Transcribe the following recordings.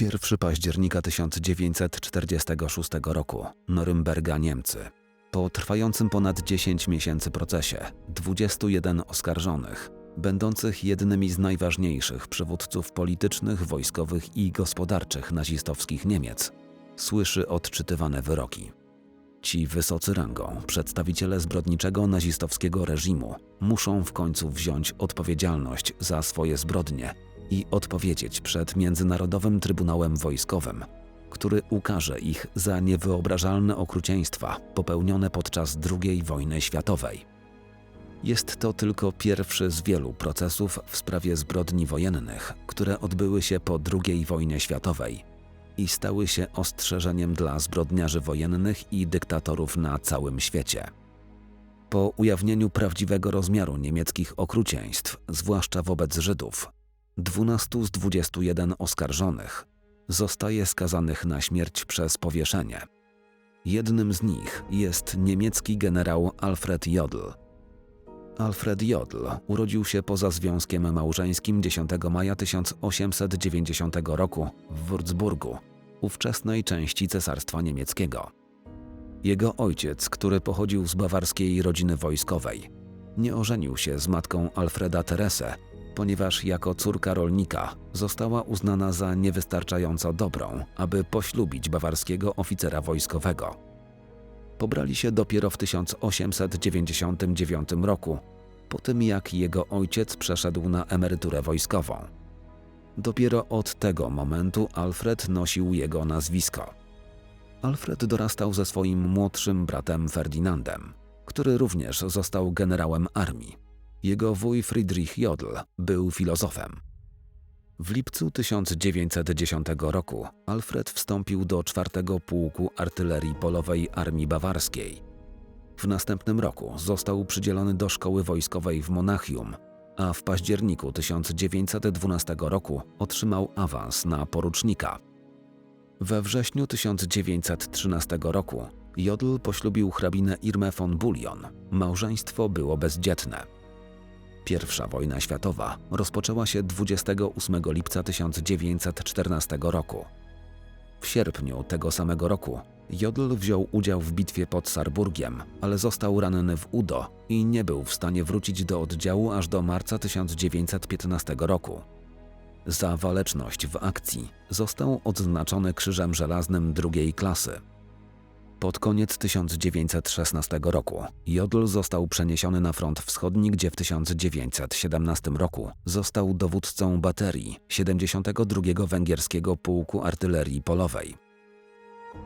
1 października 1946 roku, Norymberga, Niemcy. Po trwającym ponad 10 miesięcy procesie, 21 oskarżonych, będących jednymi z najważniejszych przywódców politycznych, wojskowych i gospodarczych nazistowskich Niemiec, słyszy odczytywane wyroki. Ci wysocy rangą przedstawiciele zbrodniczego nazistowskiego reżimu muszą w końcu wziąć odpowiedzialność za swoje zbrodnie i odpowiedzieć przed Międzynarodowym Trybunałem Wojskowym, który ukarze ich za niewyobrażalne okrucieństwa popełnione podczas II wojny światowej. Jest to tylko pierwszy z wielu procesów w sprawie zbrodni wojennych, które odbyły się po II wojnie światowej i stały się ostrzeżeniem dla zbrodniarzy wojennych i dyktatorów na całym świecie. Po ujawnieniu prawdziwego rozmiaru niemieckich okrucieństw, zwłaszcza wobec Żydów, 12 z 21 oskarżonych zostaje skazanych na śmierć przez powieszenie. Jednym z nich jest niemiecki generał Alfred Jodl. Alfred Jodl urodził się poza związkiem małżeńskim 10 maja 1890 roku w Würzburgu, ówczesnej części Cesarstwa Niemieckiego. Jego ojciec, który pochodził z bawarskiej rodziny wojskowej, nie ożenił się z matką Alfreda Teresę, ponieważ jako córka rolnika została uznana za niewystarczająco dobrą, aby poślubić bawarskiego oficera wojskowego. Pobrali się dopiero w 1899 roku, po tym jak jego ojciec przeszedł na emeryturę wojskową. Dopiero od tego momentu Alfred nosił jego nazwisko. Alfred dorastał ze swoim młodszym bratem Ferdynandem, który również został generałem armii. Jego wuj Friedrich Jodl był filozofem. W lipcu 1910 roku Alfred wstąpił do czwartego pułku artylerii polowej Armii Bawarskiej. W następnym roku został przydzielony do szkoły wojskowej w Monachium, a w październiku 1912 roku otrzymał awans na porucznika. We wrześniu 1913 roku Jodl poślubił hrabinę Irmę von Bullion. Małżeństwo było bezdzietne. Pierwsza wojna światowa rozpoczęła się 28 lipca 1914 roku. W sierpniu tego samego roku Jodl wziął udział w bitwie pod Sarburgiem, ale został ranny w udo i nie był w stanie wrócić do oddziału aż do marca 1915 roku. Za waleczność w akcji został odznaczony Krzyżem Żelaznym drugiej klasy. Pod koniec 1916 roku Jodl został przeniesiony na front wschodni, gdzie w 1917 roku został dowódcą baterii 72 Węgierskiego Pułku Artylerii Polowej.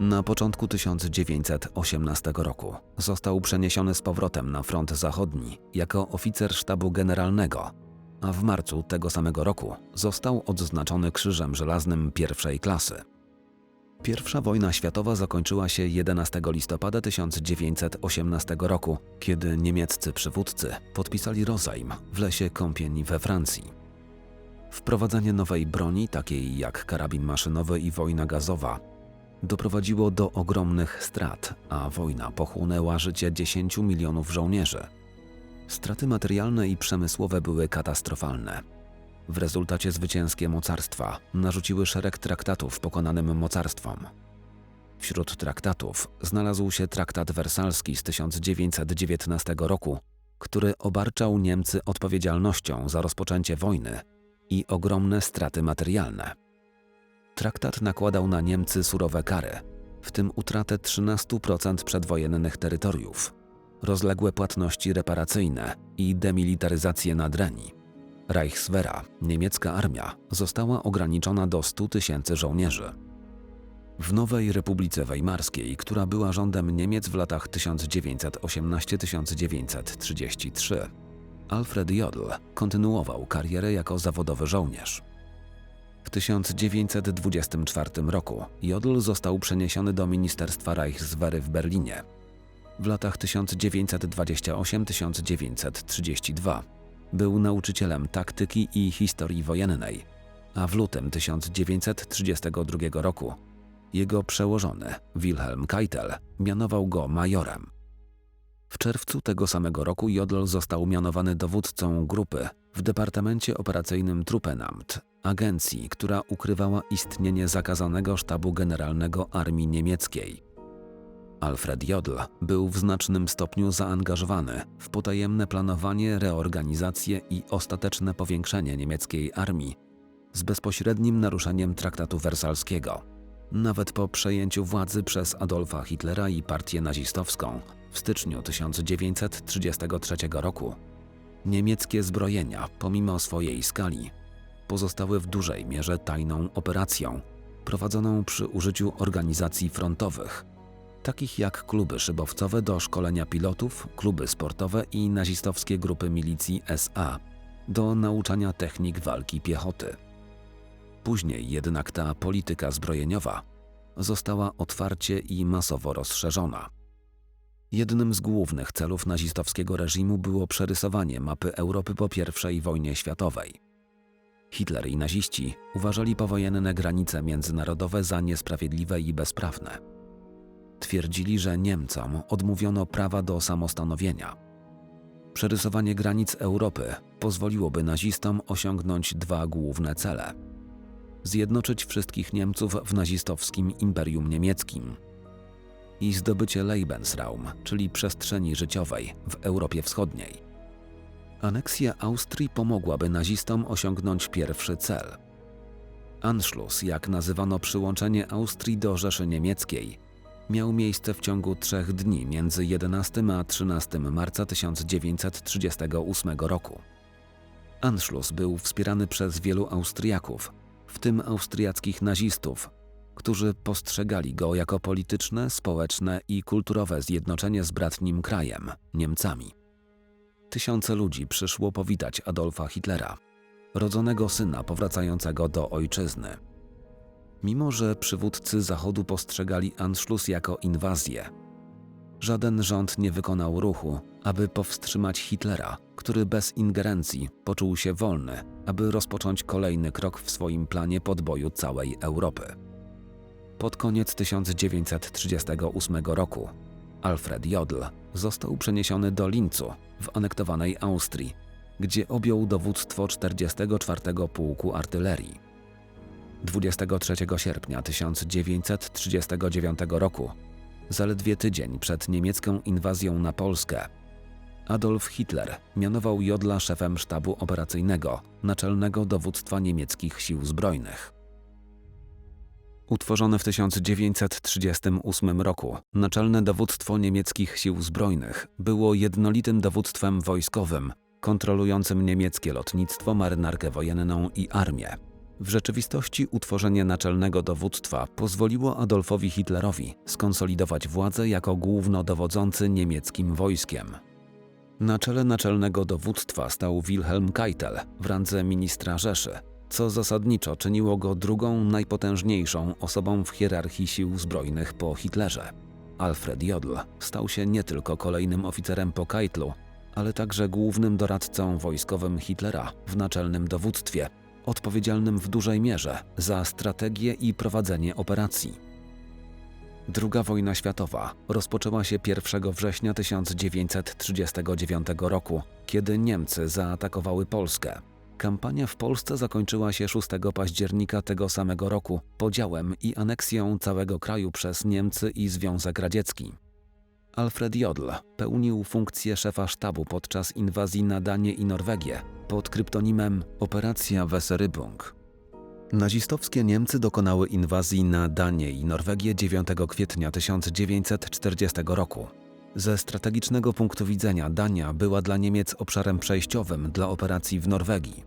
Na początku 1918 roku został przeniesiony z powrotem na front zachodni jako oficer sztabu generalnego, a w marcu tego samego roku został odznaczony Krzyżem Żelaznym pierwszej klasy. Pierwsza wojna światowa zakończyła się 11 listopada 1918 roku, kiedy niemieccy przywódcy podpisali rozejm w lesie Kąpień we Francji. Wprowadzenie nowej broni, takiej jak karabin maszynowy i wojna gazowa, doprowadziło do ogromnych strat, a wojna pochłonęła życie 10 milionów żołnierzy. Straty materialne i przemysłowe były katastrofalne. W rezultacie zwycięskie mocarstwa narzuciły szereg traktatów pokonanym mocarstwom. Wśród traktatów znalazł się traktat wersalski z 1919 roku, który obarczał Niemcy odpowiedzialnością za rozpoczęcie wojny i ogromne straty materialne. Traktat nakładał na Niemcy surowe kary, w tym utratę 13% przedwojennych terytoriów, rozległe płatności reparacyjne i demilitaryzację Nadrenii. Reichswehra, niemiecka armia, została ograniczona do 100 tysięcy żołnierzy. W Nowej Republice Weimarskiej, która była rządem Niemiec w latach 1918-1933, Alfred Jodl kontynuował karierę jako zawodowy żołnierz. W 1924 roku Jodl został przeniesiony do Ministerstwa Reichswehry w Berlinie. W latach 1928-1932 był nauczycielem taktyki i historii wojennej, a w lutym 1932 roku jego przełożony Wilhelm Keitel mianował go majorem. W czerwcu tego samego roku Jodl został mianowany dowódcą grupy w Departamencie Operacyjnym Truppenamt, agencji, która ukrywała istnienie zakazanego sztabu generalnego armii niemieckiej. Alfred Jodl był w znacznym stopniu zaangażowany w potajemne planowanie, reorganizację i ostateczne powiększenie niemieckiej armii z bezpośrednim naruszeniem traktatu wersalskiego. Nawet po przejęciu władzy przez Adolfa Hitlera i partię nazistowską w styczniu 1933 roku, niemieckie zbrojenia, pomimo swojej skali, pozostały w dużej mierze tajną operacją, prowadzoną przy użyciu organizacji frontowych, takich jak kluby szybowcowe do szkolenia pilotów, kluby sportowe i nazistowskie grupy milicji SA do nauczania technik walki piechoty. Później jednak ta polityka zbrojeniowa została otwarcie i masowo rozszerzona. Jednym z głównych celów nazistowskiego reżimu było przerysowanie mapy Europy po I wojnie światowej. Hitler i naziści uważali powojenne granice międzynarodowe za niesprawiedliwe i bezprawne. Twierdzili, że Niemcom odmówiono prawa do samostanowienia. Przerysowanie granic Europy pozwoliłoby nazistom osiągnąć dwa główne cele: zjednoczyć wszystkich Niemców w nazistowskim imperium niemieckim i zdobycie Lebensraum, czyli przestrzeni życiowej w Europie Wschodniej. Aneksja Austrii pomogłaby nazistom osiągnąć pierwszy cel. Anschluss, jak nazywano przyłączenie Austrii do Rzeszy Niemieckiej, miał miejsce w ciągu trzech dni między 11 a 13 marca 1938 roku. Anschluss był wspierany przez wielu Austriaków, w tym austriackich nazistów, którzy postrzegali go jako polityczne, społeczne i kulturowe zjednoczenie z bratnim krajem Niemcami. Tysiące ludzi przyszło powitać Adolfa Hitlera, rodzonego syna powracającego do ojczyzny. Mimo, że przywódcy Zachodu postrzegali Anschluss jako inwazję, żaden rząd nie wykonał ruchu, aby powstrzymać Hitlera, który bez ingerencji poczuł się wolny, aby rozpocząć kolejny krok w swoim planie podboju całej Europy. Pod koniec 1938 roku Alfred Jodl został przeniesiony do Lincu w anektowanej Austrii, gdzie objął dowództwo 44 Pułku Artylerii. 23 sierpnia 1939 roku, zaledwie tydzień przed niemiecką inwazją na Polskę, Adolf Hitler mianował Jodla szefem sztabu operacyjnego Naczelnego Dowództwa Niemieckich Sił Zbrojnych. Utworzone w 1938 roku Naczelne Dowództwo Niemieckich Sił Zbrojnych było jednolitym dowództwem wojskowym, kontrolującym niemieckie lotnictwo, marynarkę wojenną i armię. W rzeczywistości utworzenie naczelnego dowództwa pozwoliło Adolfowi Hitlerowi skonsolidować władzę jako głównodowodzący niemieckim wojskiem. Na czele naczelnego dowództwa stał Wilhelm Keitel w randze ministra Rzeszy, co zasadniczo czyniło go drugą najpotężniejszą osobą w hierarchii sił zbrojnych po Hitlerze. Alfred Jodl stał się nie tylko kolejnym oficerem po Keitlu, ale także głównym doradcą wojskowym Hitlera w naczelnym dowództwie, odpowiedzialnym w dużej mierze za strategię i prowadzenie operacji. Druga wojna światowa rozpoczęła się 1 września 1939 roku, kiedy Niemcy zaatakowały Polskę. Kampania w Polsce zakończyła się 6 października tego samego roku podziałem i aneksją całego kraju przez Niemcy i Związek Radziecki. Alfred Jodl pełnił funkcję szefa sztabu podczas inwazji na Danię i Norwegię pod kryptonimem Operacja Weserybung. Nazistowskie Niemcy dokonały inwazji na Danię i Norwegię 9 kwietnia 1940 roku. Ze strategicznego punktu widzenia Dania była dla Niemiec obszarem przejściowym dla operacji w Norwegii.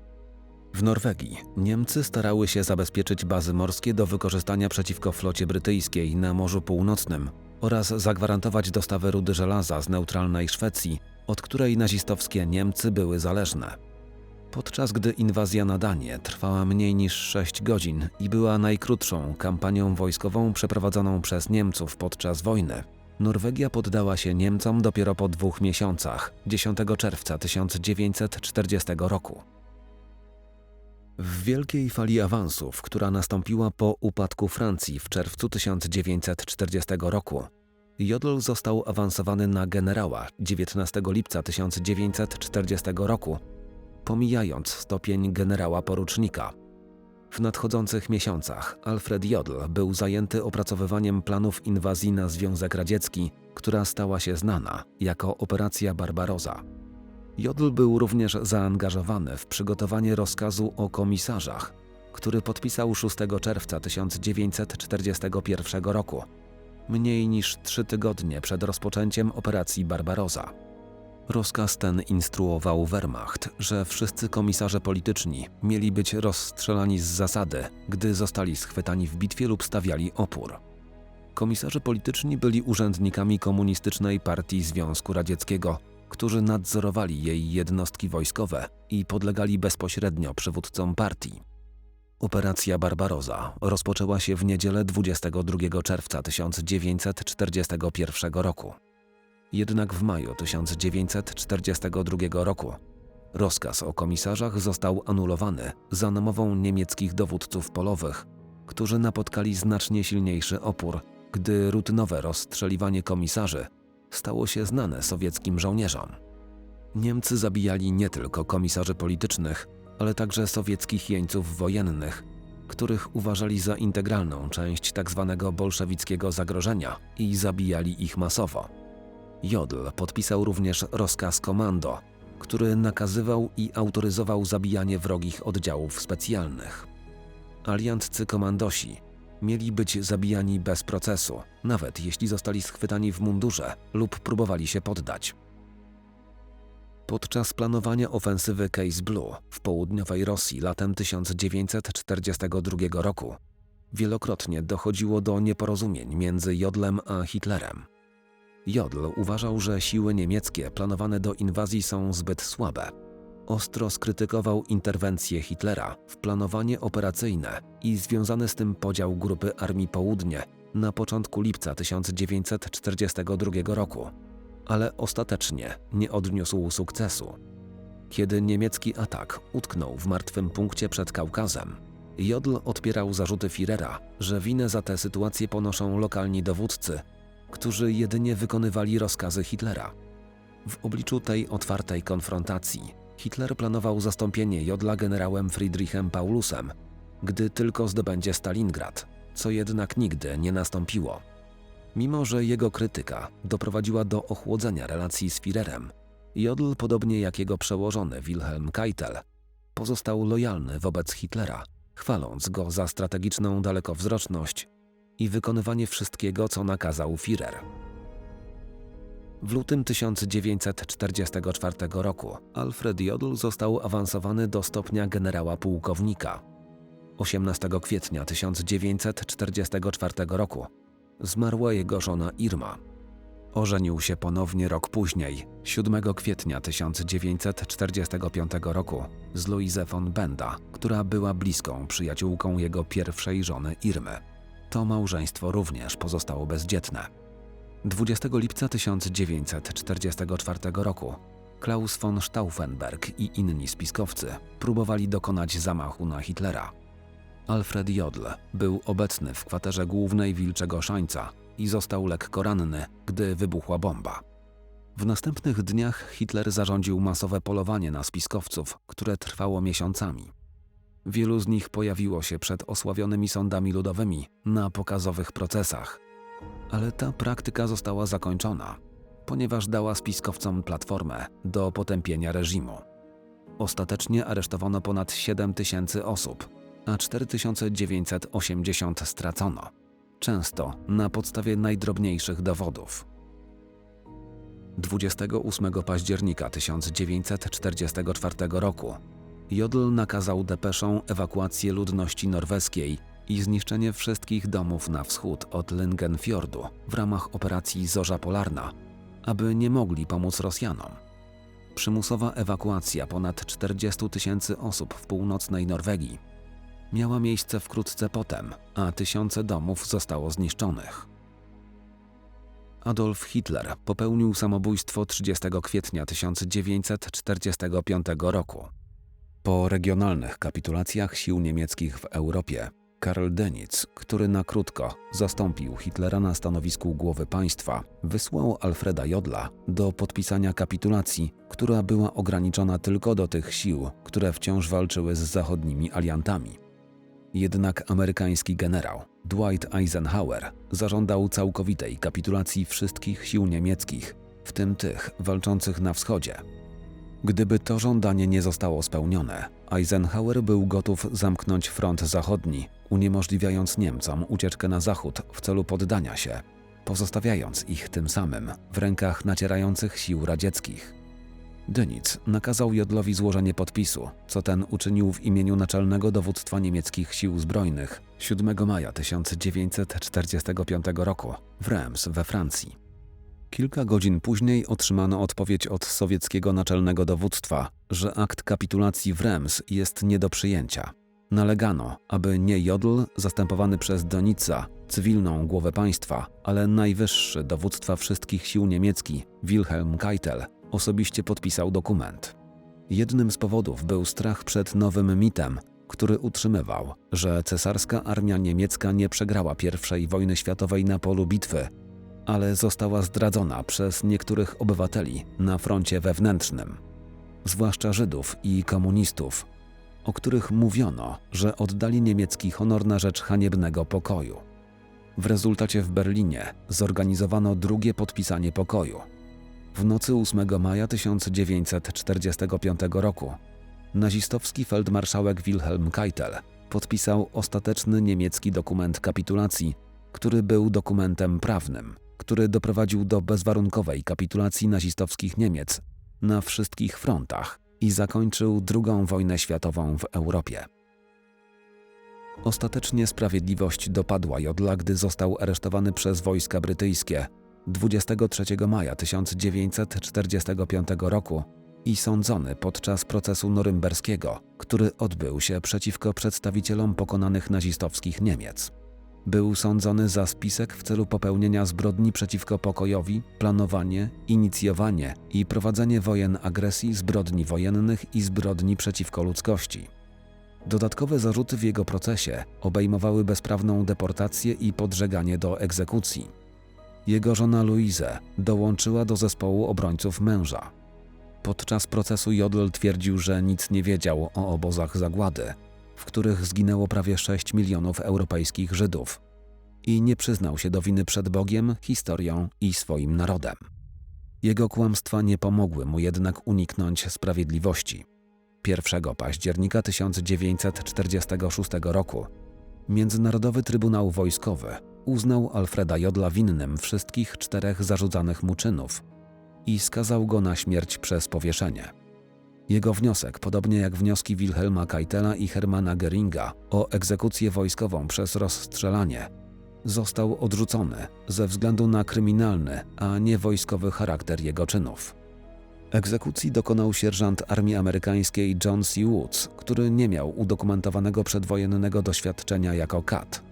W Norwegii Niemcy starały się zabezpieczyć bazy morskie do wykorzystania przeciwko flocie brytyjskiej na Morzu Północnym oraz zagwarantować dostawę rudy żelaza z neutralnej Szwecji, od której nazistowskie Niemcy były zależne. Podczas gdy inwazja na Danię trwała mniej niż 6 godzin i była najkrótszą kampanią wojskową przeprowadzoną przez Niemców podczas wojny, Norwegia poddała się Niemcom dopiero po dwóch miesiącach, 10 czerwca 1940 roku. W wielkiej fali awansów, która nastąpiła po upadku Francji w czerwcu 1940 roku, Jodl został awansowany na generała 19 lipca 1940 roku pomijając stopień generała porucznika. W nadchodzących miesiącach Alfred Jodl był zajęty opracowywaniem planów inwazji na Związek Radziecki, która stała się znana jako Operacja Barbaroza. Jodl był również zaangażowany w przygotowanie rozkazu o komisarzach, który podpisał 6 czerwca 1941 roku, mniej niż trzy tygodnie przed rozpoczęciem operacji Barbaroza. Rozkaz ten instruował Wehrmacht, że wszyscy komisarze polityczni mieli być rozstrzelani z zasady, gdy zostali schwytani w bitwie lub stawiali opór. Komisarze polityczni byli urzędnikami Komunistycznej Partii Związku Radzieckiego, którzy nadzorowali jej jednostki wojskowe i podlegali bezpośrednio przywódcom partii. Operacja Barbaroza rozpoczęła się w niedzielę 22 czerwca 1941 roku. Jednak w maju 1942 roku rozkaz o komisarzach został anulowany za namową niemieckich dowódców polowych, którzy napotkali znacznie silniejszy opór, gdy rutynowe rozstrzeliwanie komisarzy stało się znane sowieckim żołnierzom. Niemcy zabijali nie tylko komisarzy politycznych, ale także sowieckich jeńców wojennych, których uważali za integralną część tzw. bolszewickiego zagrożenia i zabijali ich masowo. Jodl podpisał również rozkaz komando, który nakazywał i autoryzował zabijanie wrogich oddziałów specjalnych. Aliantcy komandosi mieli być zabijani bez procesu, nawet jeśli zostali schwytani w mundurze lub próbowali się poddać. Podczas planowania ofensywy Case Blue w południowej Rosji latem 1942 roku wielokrotnie dochodziło do nieporozumień między Jodlem a Hitlerem. Jodl uważał, że siły niemieckie planowane do inwazji są zbyt słabe. Ostro skrytykował interwencję Hitlera w planowanie operacyjne i związany z tym podział grupy Armii Południe na początku lipca 1942 roku, ale ostatecznie nie odniósł sukcesu. Kiedy niemiecki atak utknął w martwym punkcie przed Kaukazem, Jodl odpierał zarzuty Führera, że winę za tę sytuację ponoszą lokalni dowódcy którzy jedynie wykonywali rozkazy Hitlera. W obliczu tej otwartej konfrontacji Hitler planował zastąpienie Jodla generałem Friedrichem Paulusem, gdy tylko zdobędzie Stalingrad, co jednak nigdy nie nastąpiło. Mimo, że jego krytyka doprowadziła do ochłodzenia relacji z Führerem, Jodl, podobnie jak jego przełożony Wilhelm Keitel, pozostał lojalny wobec Hitlera, chwaląc go za strategiczną dalekowzroczność i wykonywanie wszystkiego, co nakazał Führer. W lutym 1944 roku Alfred Jodl został awansowany do stopnia generała pułkownika. 18 kwietnia 1944 roku zmarła jego żona Irma. Ożenił się ponownie rok później, 7 kwietnia 1945 roku, z Louise von Benda, która była bliską przyjaciółką jego pierwszej żony Irmy to małżeństwo również pozostało bezdzietne. 20 lipca 1944 roku Klaus von Stauffenberg i inni spiskowcy próbowali dokonać zamachu na Hitlera. Alfred Jodl był obecny w kwaterze głównej Wilczego Szańca i został lekko ranny, gdy wybuchła bomba. W następnych dniach Hitler zarządził masowe polowanie na spiskowców, które trwało miesiącami. Wielu z nich pojawiło się przed osławionymi sądami ludowymi na pokazowych procesach. Ale ta praktyka została zakończona, ponieważ dała spiskowcom platformę do potępienia reżimu. Ostatecznie aresztowano ponad 7 tysięcy osób, a 4980 stracono, często na podstawie najdrobniejszych dowodów. 28 października 1944 roku Jodl nakazał depeszą ewakuację ludności norweskiej i zniszczenie wszystkich domów na wschód od Lyngenfjordu w ramach operacji Zorza Polarna, aby nie mogli pomóc Rosjanom. Przymusowa ewakuacja ponad 40 tysięcy osób w północnej Norwegii miała miejsce wkrótce potem, a tysiące domów zostało zniszczonych. Adolf Hitler popełnił samobójstwo 30 kwietnia 1945 roku. Po regionalnych kapitulacjach sił niemieckich w Europie, Karl Denitz, który na krótko zastąpił Hitlera na stanowisku głowy państwa, wysłał Alfreda Jodla do podpisania kapitulacji, która była ograniczona tylko do tych sił, które wciąż walczyły z zachodnimi aliantami. Jednak amerykański generał Dwight Eisenhower zażądał całkowitej kapitulacji wszystkich sił niemieckich, w tym tych walczących na wschodzie. Gdyby to żądanie nie zostało spełnione, Eisenhower był gotów zamknąć front zachodni, uniemożliwiając Niemcom ucieczkę na zachód w celu poddania się, pozostawiając ich tym samym w rękach nacierających sił radzieckich. Dynic nakazał Jodlowi złożenie podpisu, co ten uczynił w imieniu Naczelnego Dowództwa Niemieckich Sił Zbrojnych 7 maja 1945 roku w Reims we Francji. Kilka godzin później otrzymano odpowiedź od sowieckiego naczelnego dowództwa, że akt kapitulacji w Reims jest nie do przyjęcia. Nalegano, aby nie Jodl, zastępowany przez Donica, cywilną głowę państwa, ale najwyższy dowództwa wszystkich sił niemieckich, Wilhelm Keitel, osobiście podpisał dokument. Jednym z powodów był strach przed nowym mitem, który utrzymywał, że cesarska armia niemiecka nie przegrała I wojny światowej na polu bitwy, ale została zdradzona przez niektórych obywateli na froncie wewnętrznym, zwłaszcza Żydów i komunistów, o których mówiono, że oddali niemiecki honor na rzecz haniebnego pokoju. W rezultacie w Berlinie zorganizowano drugie podpisanie pokoju. W nocy 8 maja 1945 roku nazistowski feldmarszałek Wilhelm Keitel podpisał ostateczny niemiecki dokument kapitulacji, który był dokumentem prawnym, który doprowadził do bezwarunkowej kapitulacji nazistowskich Niemiec na wszystkich frontach i zakończył II wojnę światową w Europie. Ostatecznie sprawiedliwość dopadła Jodla, gdy został aresztowany przez wojska brytyjskie 23 maja 1945 roku i sądzony podczas procesu norymberskiego, który odbył się przeciwko przedstawicielom pokonanych nazistowskich Niemiec. Był sądzony za spisek w celu popełnienia zbrodni przeciwko pokojowi, planowanie, inicjowanie i prowadzenie wojen agresji, zbrodni wojennych i zbrodni przeciwko ludzkości. Dodatkowe zarzuty w jego procesie obejmowały bezprawną deportację i podżeganie do egzekucji. Jego żona Louise dołączyła do zespołu obrońców męża. Podczas procesu Jodl twierdził, że nic nie wiedział o obozach zagłady, w których zginęło prawie 6 milionów europejskich Żydów i nie przyznał się do winy przed Bogiem, historią i swoim narodem. Jego kłamstwa nie pomogły mu jednak uniknąć sprawiedliwości. 1 października 1946 roku Międzynarodowy Trybunał Wojskowy uznał Alfreda Jodla winnym wszystkich czterech zarzucanych mu czynów i skazał go na śmierć przez powieszenie. Jego wniosek, podobnie jak wnioski Wilhelma Keitela i Hermana Geringa o egzekucję wojskową przez rozstrzelanie, został odrzucony ze względu na kryminalny, a nie wojskowy charakter jego czynów. Egzekucji dokonał sierżant armii amerykańskiej John C. Woods, który nie miał udokumentowanego przedwojennego doświadczenia jako kat.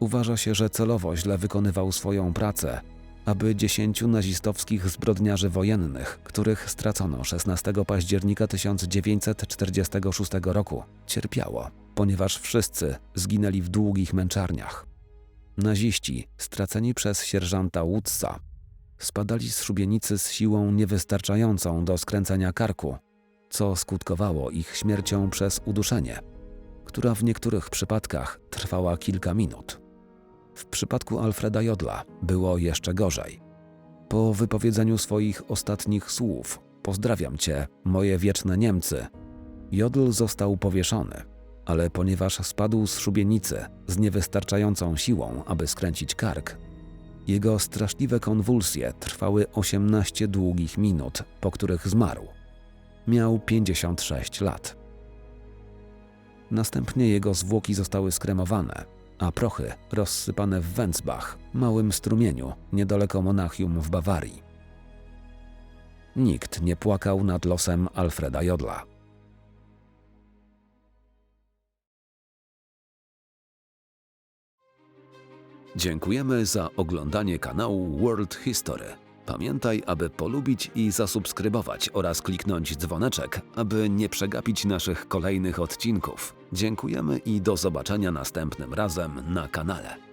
Uważa się, że celowo źle wykonywał swoją pracę aby dziesięciu nazistowskich zbrodniarzy wojennych, których stracono 16 października 1946 roku, cierpiało, ponieważ wszyscy zginęli w długich męczarniach. Naziści, straceni przez sierżanta Woodsa, spadali z szubienicy z siłą niewystarczającą do skręcenia karku, co skutkowało ich śmiercią przez uduszenie, która w niektórych przypadkach trwała kilka minut. W przypadku Alfreda Jodla było jeszcze gorzej. Po wypowiedzeniu swoich ostatnich słów Pozdrawiam cię, moje wieczne Niemcy. Jodl został powieszony, ale ponieważ spadł z szubienicy z niewystarczającą siłą, aby skręcić kark, jego straszliwe konwulsje trwały 18 długich minut, po których zmarł. Miał 56 lat. Następnie jego zwłoki zostały skremowane, a prochy rozsypane w Wenzbach, małym strumieniu niedaleko Monachium w Bawarii. Nikt nie płakał nad losem Alfreda Jodla. Dziękujemy za oglądanie kanału World History. Pamiętaj, aby polubić i zasubskrybować oraz kliknąć dzwoneczek, aby nie przegapić naszych kolejnych odcinków. Dziękujemy i do zobaczenia następnym razem na kanale.